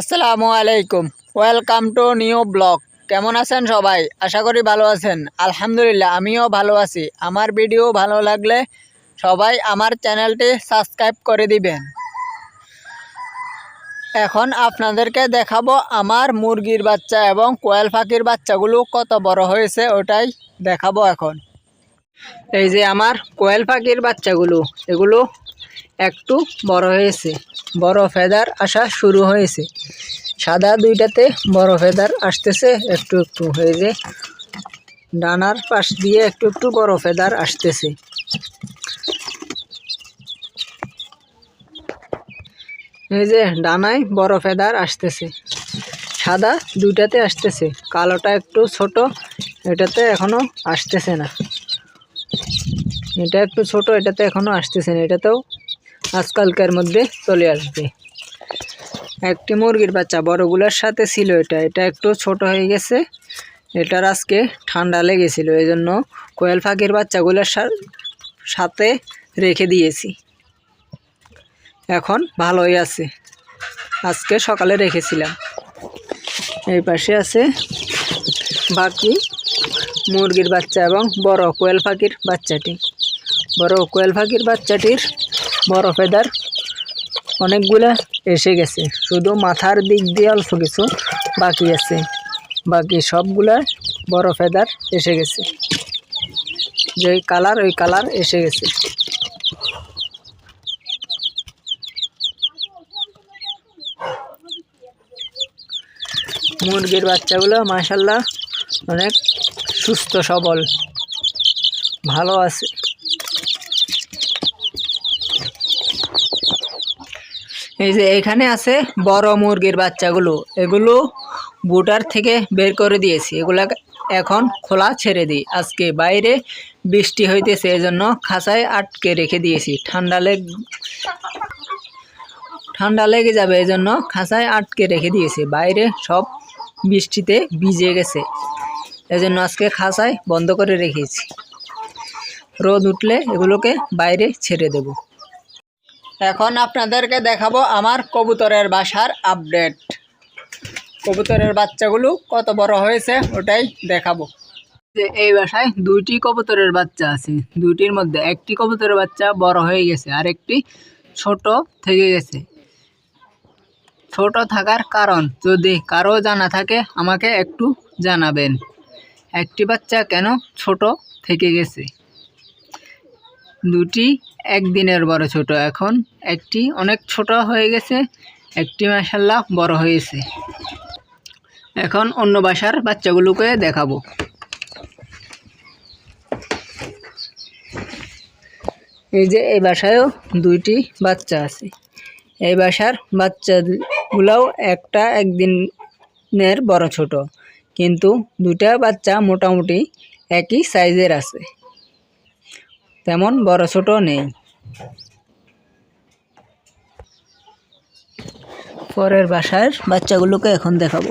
আসসালামু আলাইকুম। Welcome to new blog কেমন আছেন সবাই? আশা করি ভালো আছেন। আলহামদুলিল্লাহ, আমিও ভালো আছি। আমার ভিডিও ভালো লাগলে সবাই আমার চ্যানেলটি সাবস্ক্রাইব করে দিবেন। এখন আপনাদেরকে দেখাবো আমার মুরগির বাচ্চা এবং কোয়েল পাখির বাচ্চাগুলো কত বড় হয়েছে, ওটাই দেখাবো এখন। এই যে আমার কোয়েল পাখির বাচ্চাগুলো, এগুলো একটু বড় হয়েছে। বড় ফেদার আসা শুরু হয়েছে। সাদা দুইটাতে বড় ফেদার আসতেছে, একটু একটু হয়ে যে ডানার পাশ দিয়ে একটু একটু বড় ফেদার আসতেছে। এই যে ডানায় বড় ফেদার আসতেছে। সাদা দুইটাতে আসতেছে। কালোটা একটু ছোট, এটাতে এখনও আসতেছে না। এটা একটু ছোট, এটাতে এখনও আসতেছে না। এটাতেও আজকালকার মধ্যে চলে আসবে। একটি মুরগির বাচ্চা, বড়গুলোর সাথে ছিল এটা। এটা একটু ছোট হয়ে গেছে। এটার আজকে ঠান্ডা লেগেছিল। এই জন্য কোয়েল পাখির বাচ্চাগুলোর সাথে রেখে দিয়েছি। এখন ভালোই আছে। আজকে সকালে রেখেছিলাম। এই পাশে আছে বাকি মুরগির বাচ্চা এবং বড় কোয়েল পাখির বাচ্চাটি। বড় কোয়েল পাখির বাচ্চাটির বড় ফেদার অনেকগুলা এসে গেছে। শুধু মাথার দিক দিয়ে অল্প কিছু বাকি আছে। বাকি সবগুলা বড় ফেদার এসে গেছে। যে কালার, ওই কালার এসে গেছে। মুরগির বাচ্চাগুলো মাসাল্লাহ অনেক সুস্থ, সবল, ভালো আছে। এই যে এখানে আছে বড় মুরগির বাচ্চাগুলো। এগুলো বুটার থেকে বের করে দিয়েছি। এগুলা এখন খোলা ছেড়ে দিই। আজকে বাইরে বৃষ্টি হইতেছে এই জন্য খাঁচায় আটকে রেখে দিয়েছি। ঠান্ডা লেগ ঠান্ডা লেগে যাবে এই জন্য খাঁচায় আটকে রেখে দিয়েছি। বাইরে সব বৃষ্টিতে ভিজে গেছে। এই জন্য আজকে খাঁচায় বন্ধ করে রেখেছি। রোদ উঠলে এগুলোকে বাইরে ছেড়ে দেব। এখন আপনাদেরকে দেখাবো আমার কবুতরের বাসার আপডেট। কবুতরের বাচ্চাগুলো কত বড় হয়েছে ওটাই দেখাবো। যে এই বাসায় দুইটি কবুতরের বাচ্চা আছে। দুইটির মধ্যে একটি কবুতরের বাচ্চা বড় হয়ে গেছে আর একটি ছোট থেকে গেছে। ছোট থাকার কারণ যদি কারও জানা থাকে, আমাকে একটু জানাবেন। একটি বাচ্চা কেন ছোট থেকে গেছে? দুটি একদিনের বড় ছোট এখন। একটি অনেক ছোট হয়ে গেছে, একটি মাসাল্লাহ বড় হয়েছে। এখন অন্য বাসার বাচ্চাগুলোকে দেখাবো। এই যে এই বাসায়ও দুইটি বাচ্চা আছে। এই বাসার বাচ্চাগুলাও একটা একদিনের বড় ছোট, কিন্তু দুটা বাচ্চা মোটামুটি একই সাইজের আছে। তেমন বড় ছোট নেই। পরের বাসার বাচ্চাগুলোকে এখন দেখাবো।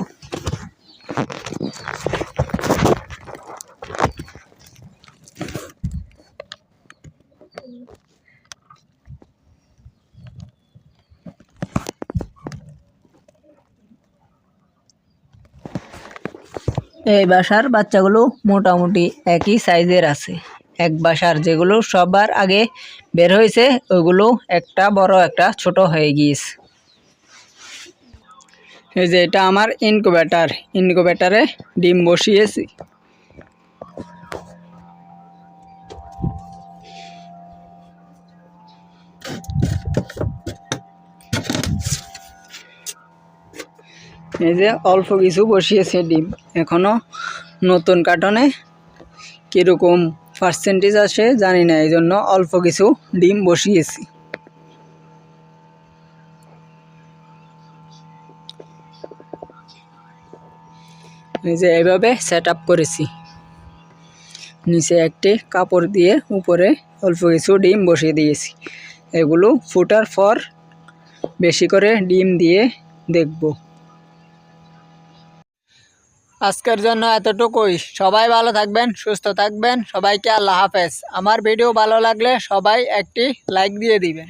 এই বাসার বাচ্চাগুলো মোটামুটি একই সাইজের আছে। এক বাসার যেগুলো সবার আগে বের হয়েছে, ওগুলো একটা বড়, একটা ছোট হয়ে গিয়েছে। এই যে এটা আমার ইনকুবেটার ইনকুবেটারে ডিম বসিয়েছি। এই যে অল্প কিছু বসিয়েছে ডিম। এখনও নতুন কার্টনে কীরকম পার্সেন্টেজ আসে জানি না এই জন্য অল্প কিছু ডিম বসিয়েছি। এই যে এভাবে সেট করেছি। নিচে একটি কাপড় দিয়ে উপরে অল্প কিছু ডিম বসিয়ে দিয়েছি। এগুলো ফুটার পর বেশি করে ডিম দিয়ে দেখব। আজকের জন্য এতটুকুই। সবাই ভালো থাকবেন, সুস্থ থাকবেন। সবাইকে আল্লাহ হাফেজ। আমার ভিডিও ভালো লাগলে সবাই একটি লাইক দিয়ে দিবেন।